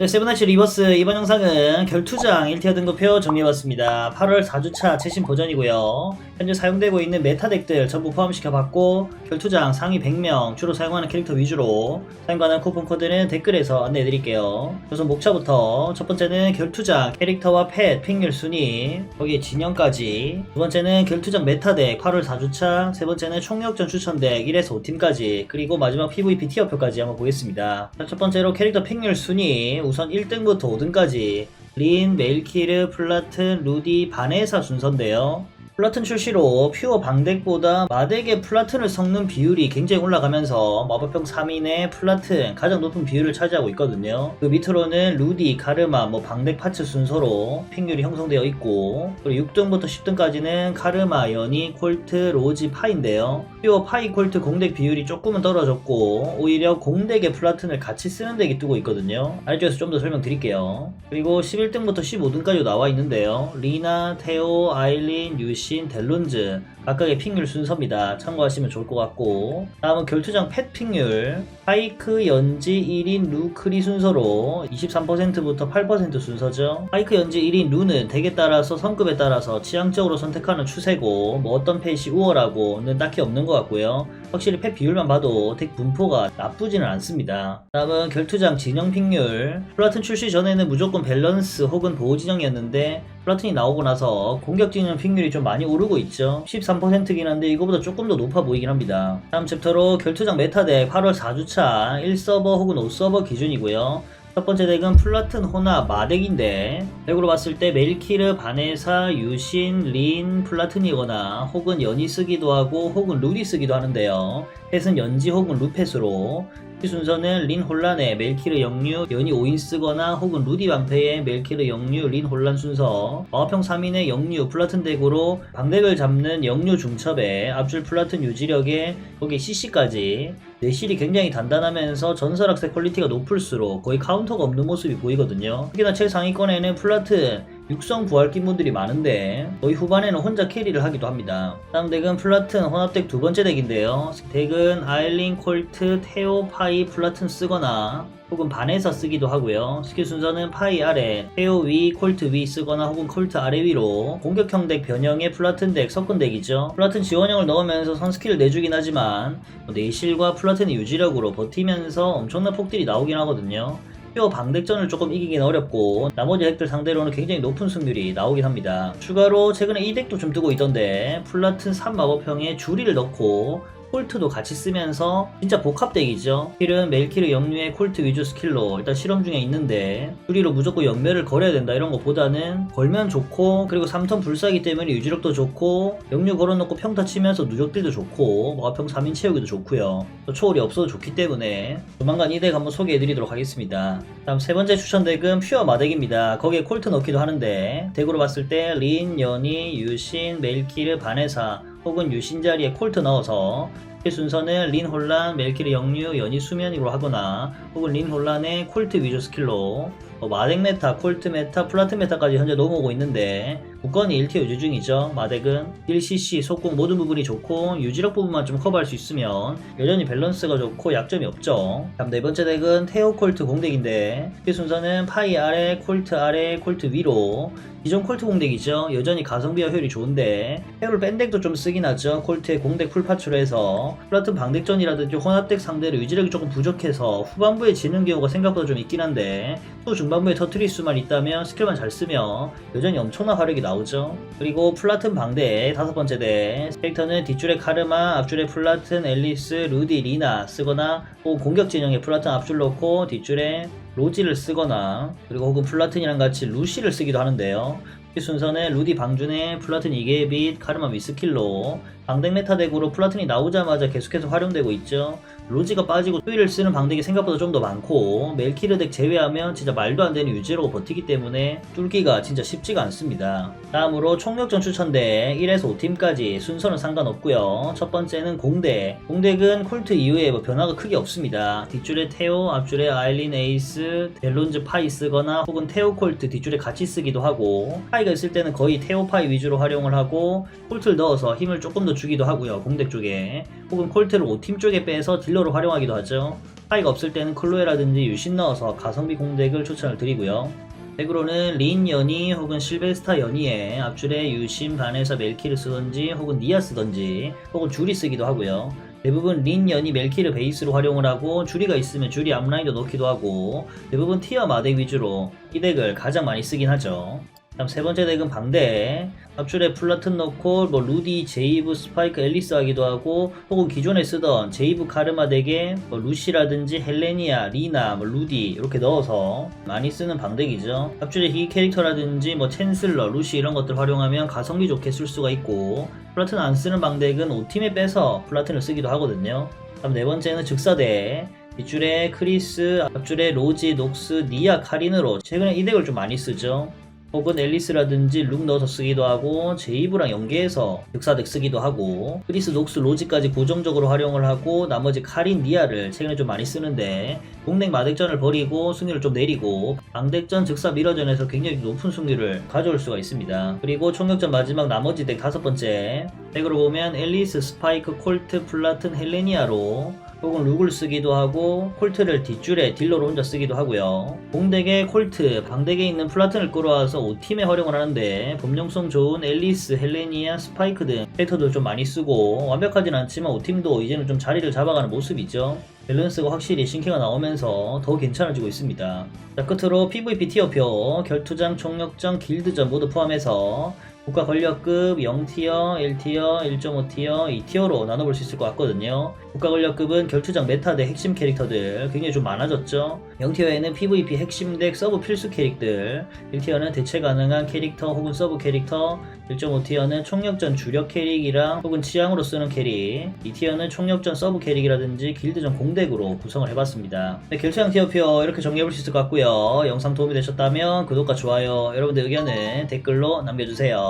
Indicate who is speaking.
Speaker 1: 네, 세븐나치 리버스 이번 영상은 결투장 1티어 등급표 정리해봤습니다. 8월 4주차 최신 버전이고요. 현재 사용되고 있는 메타 덱들 전부 포함시켜봤고 결투장 상위 100명 주로 사용하는 캐릭터 위주로 사용가능 쿠폰 코드는 댓글에서 안내해드릴게요. 우선 목차부터 첫 번째는 결투장 캐릭터와 펫 픽률 순위 거기에 진영까지 두 번째는 결투장 메타 덱 8월 4주차 세 번째는 총력전 추천 덱 1에서 5팀까지 그리고 마지막 PVP 티어표까지 한번 보겠습니다. 자, 첫 번째로 캐릭터 픽률 순위 우선 1등부터 5등까지 린, 메일키르, 플라튼, 루디, 바네사 순서인데요. 플라튼 출시로 퓨어 방덱보다 마덱의 플라튼을 섞는 비율이 굉장히 올라가면서 마법형 3인의 플라튼 가장 높은 비율을 차지하고 있거든요. 그 밑으로는 루디, 카르마, 뭐 방덱 파츠 순서로 픽률이 형성되어 있고 그리고 6등부터 10등까지는 카르마, 연이, 콜트, 로지, 파인데요. 퓨어 파이 콜트 공덱 비율이 조금은 떨어졌고 오히려 공덱의 플라튼을 같이 쓰는 덱이 뜨고 있거든요. 알조에서 좀 더 설명드릴게요. 그리고 11등부터 15등까지 나와 있는데요. 리나, 테오, 아일린, 유 신, 델론즈 각각의 픽률 순서입니다. 참고하시면 좋을 것 같고 다음은 결투장 펫 픽률 파이크, 연지, 1인, 루, 크리 순서로 23%부터 8% 순서죠. 파이크, 연지, 1인, 루는 덱에 따라서 성급에 따라서 취향적으로 선택하는 추세고 뭐 어떤 펫이 우월하고는 딱히 없는 것 같고요. 확실히 펫 비율만 봐도 덱 분포가 나쁘지는 않습니다. 다음은 결투장 진영 픽률 플라튼 출시 전에는 무조건 밸런스 혹은 보호 진영이었는데 플라튼이 나오고 나서 공격 진영 픽률이 좀 많이 오르고 있죠. 13%긴 한데 이거보다 조금 더 높아 보이긴 합니다. 다음 챕터로 결투장 메타덱 8월 4주차 1서버 혹은 5서버 기준이고요. 첫 번째 덱은 플라튼 호나 마덱인데 덱으로 봤을 때 멜키르, 바네사, 유신, 린, 플라튼이거나 혹은 연이 쓰기도 하고 혹은 룰이 쓰기도 하는데요. 펫은 연지 혹은 루펫으로 이 순서는 린 혼란의 멜키르 영류, 연이 5인 쓰거나 혹은 루디 반페의 멜키르 영류, 린 혼란 순서 마화평 3인의 영류, 플라튼 덱으로 방덱을 잡는 영류 중첩에 앞줄 플라튼 유지력에 거기 CC까지 내실이 굉장히 단단하면서 전설학세 퀄리티가 높을수록 거의 카운터가 없는 모습이 보이거든요. 특히나 최상위권에는 플라튼 육성 부활낀 분들이 많은데 거의 후반에는 혼자 캐리를 하기도 합니다. 다음 덱은 플라튼 혼합덱 두 번째 덱인데요. 덱은 아일린, 콜트, 테오, 파이, 플라튼 쓰거나 혹은 반에서 쓰기도 하고요. 스킬 순서는 파이 아래, 테오 위, 콜트 위 쓰거나 혹은 콜트 아래 위로 공격형 덱 변형의 플라튼 덱 섞은 덱이죠. 플라튼 지원형을 넣으면서 선 스킬을 내주긴 하지만 뭐 내실과 플라튼의 유지력으로 버티면서 엄청난 폭딜이 나오긴 하거든요. 뼈 방백전을 조금 이기긴 어렵고 나머지 덱들 상대로는 굉장히 높은 승률이 나오긴 합니다. 추가로 최근에 이 덱도 좀 뜨고 있던데 플라튼 3마법형에 주리를 넣고 콜트도 같이 쓰면서 진짜 복합덱이죠. 킬은 멜키르 영류의 콜트 위주 스킬로 일단 실험 중에 있는데 주리로 무조건 영매를 걸어야 된다 이런 것보다는 걸면 좋고 그리고 3턴 불사기 때문에 유지력도 좋고 영류 걸어놓고 평타 치면서 누적딜도 좋고 마화평 3인 채우기도 좋고요. 또 초월이 없어도 좋기 때문에 조만간 이 덱 한번 소개해드리도록 하겠습니다. 다음 세 번째 추천 덱은 퓨어 마덱입니다. 거기에 콜트 넣기도 하는데 덱으로 봤을 때 린, 연이, 유신, 멜키르, 바네사 혹은 유신 자리에 콜트 넣어서 이 순서는 린 혼란, 멜키르 영류, 연이 수면으로 하거나 혹은 린 혼란의 콜트 위주 스킬로 뭐 마덱 메타, 콜트 메타, 플라트 메타까지 현재 넘어오고 있는데 국건이 1티어 유지 중이죠. 마덱은 1cc, 속공 모든 부분이 좋고 유지력 부분만 좀 커버할 수 있으면 여전히 밸런스가 좋고 약점이 없죠. 다음 네 번째 덱은 테오 콜트 공덱인데 이 순서는 파이 아래, 콜트 아래, 콜트 위로 기존 콜트 공덱이죠. 여전히 가성비와 효율이 좋은데 테오를 뺀 덱도 좀 쓰긴 하죠. 콜트의 공덱 풀파츠로 해서 플라튼 방덱전이라든지 혼합덱 상대로 유지력이 조금 부족해서 후반부에 지는 경우가 생각보다 좀 있긴 한데 또 중반부에 터트릴 수만 있다면 스킬만 잘 쓰면 여전히 엄청난 화력이 나 오죠. 그리고 플라튼 방대 다섯 번째 덱 캐릭터는 뒷줄에 카르마, 앞줄에 플라튼, 앨리스, 루디, 리나 쓰거나 혹은 공격 진영에 플라튼 앞줄 넣고 뒷줄에 로지를 쓰거나 그리고 혹은 플라튼이랑 같이 루시를 쓰기도 하는데요. 이 순서는 루디 방준의 플라튼 2개 빛 카르마 미스킬로 방덱 메타 덱으로 플라튼이 나오자마자 계속해서 활용되고 있죠. 로지가 빠지고 수위를 쓰는 방덱이 생각보다 좀 더 많고 멜키르 덱 제외하면 진짜 말도 안 되는 유지로고 버티기 때문에 뚫기가 진짜 쉽지가 않습니다. 다음으로 총력전 추천덱 1에서 5팀까지 순서는 상관없고요. 첫 번째는 공덱. 공덱은 콜트 이후에 뭐 변화가 크게 없습니다. 뒷줄에 테오, 앞줄에 아일린 에이스, 델론즈 파이 쓰거나 혹은 테오 콜트 뒷줄에 같이 쓰기도 하고 파이 스파이가 있을 때는 거의 테오파이 위주로 활용을 하고 콜트를 넣어서 힘을 조금 더 주기도 하고요 공덱 쪽에. 혹은 콜트를 5팀 쪽에 빼서 딜러로 활용하기도 하죠. 스파이가 없을 때는 클로에라든지 유신 넣어서 가성비 공덱을 추천을 드리고요. 덱으로는 린 연이 혹은 실베스타 연이에 앞줄에 유신 반에서 멜키를 쓰던지 혹은 니아 쓰던지 혹은 줄이 쓰기도 하고요. 대부분 린 연이 멜키를 베이스로 활용을 하고 줄이가 있으면 줄이 앞라인도 넣기도 하고 대부분 티어 마덱 위주로 이 덱을 가장 많이 쓰긴 하죠. 다음 세 번째 덱은 방대. 앞줄에 플라튼 넣고 뭐 루디, 제이브, 스파이크, 앨리스 하기도 하고 혹은 기존에 쓰던 제이브 카르마 덱에 뭐 루시라든지 헬레니아, 리나, 뭐 루디 이렇게 넣어서 많이 쓰는 방덱이죠. 앞줄에 이 캐릭터라든지 뭐 챈슬러, 루시 이런 것들 활용하면 가성비 좋게 쓸 수가 있고 플라튼 안 쓰는 방덱은 5팀에 빼서 플라튼을 쓰기도 하거든요. 다음 네 번째는 즉사대. 뒷줄에 크리스, 앞줄에 로지, 녹스, 니아, 카린으로 최근에 이 덱을 좀 많이 쓰죠. 혹은 앨리스라든지 룩 넣어서 쓰기도 하고 제이브랑 연계해서 즉사덱 쓰기도 하고 크리스, 녹스, 로지까지 고정적으로 활용을 하고 나머지 카린, 니아를 최근에 좀 많이 쓰는데 동넥 마덱전을 버리고 승률을 좀 내리고 방덱전, 즉사 미러전에서 굉장히 높은 승률을 가져올 수가 있습니다. 그리고 총력전 마지막 나머지 덱 다섯 번째 덱으로 보면 앨리스, 스파이크, 콜트, 플라튼, 헬레니아로 혹은 룩을 쓰기도 하고 콜트를 뒷줄에 딜러로 혼자 쓰기도 하고요. 공덱에 콜트, 방덱에 있는 플라튼을 끌어와서 5팀에 활용을 하는데 범용성 좋은 앨리스, 헬레니아, 스파이크 등 캐릭터도 좀 많이 쓰고 완벽하진 않지만 5팀도 이제는 좀 자리를 잡아가는 모습이죠. 밸런스가 확실히 신캐가 나오면서 더 괜찮아지고 있습니다. 자, 끝으로 PVP 티어표, 결투장, 총력전, 길드전 모두 포함해서 국가 권력급 0티어, 1티어, 1.5티어, 2티어로 나눠볼 수 있을 것 같거든요. 국가 권력급은 결투장 메타 대 핵심 캐릭터들 굉장히 좀 많아졌죠. 0티어에는 PVP 핵심 덱 서브 필수 캐릭들, 1티어는 대체 가능한 캐릭터 혹은 서브 캐릭터, 1.5티어는 총력전 주력 캐릭이랑 혹은 취향으로 쓰는 캐릭, 2티어는 총력전 서브 캐릭이라든지 길드전 공덱으로 구성을 해봤습니다. 네, 결투장 티어표 이렇게 정리해볼 수 있을 것 같고요. 영상 도움이 되셨다면 구독과 좋아요, 여러분들 의견은 댓글로 남겨주세요.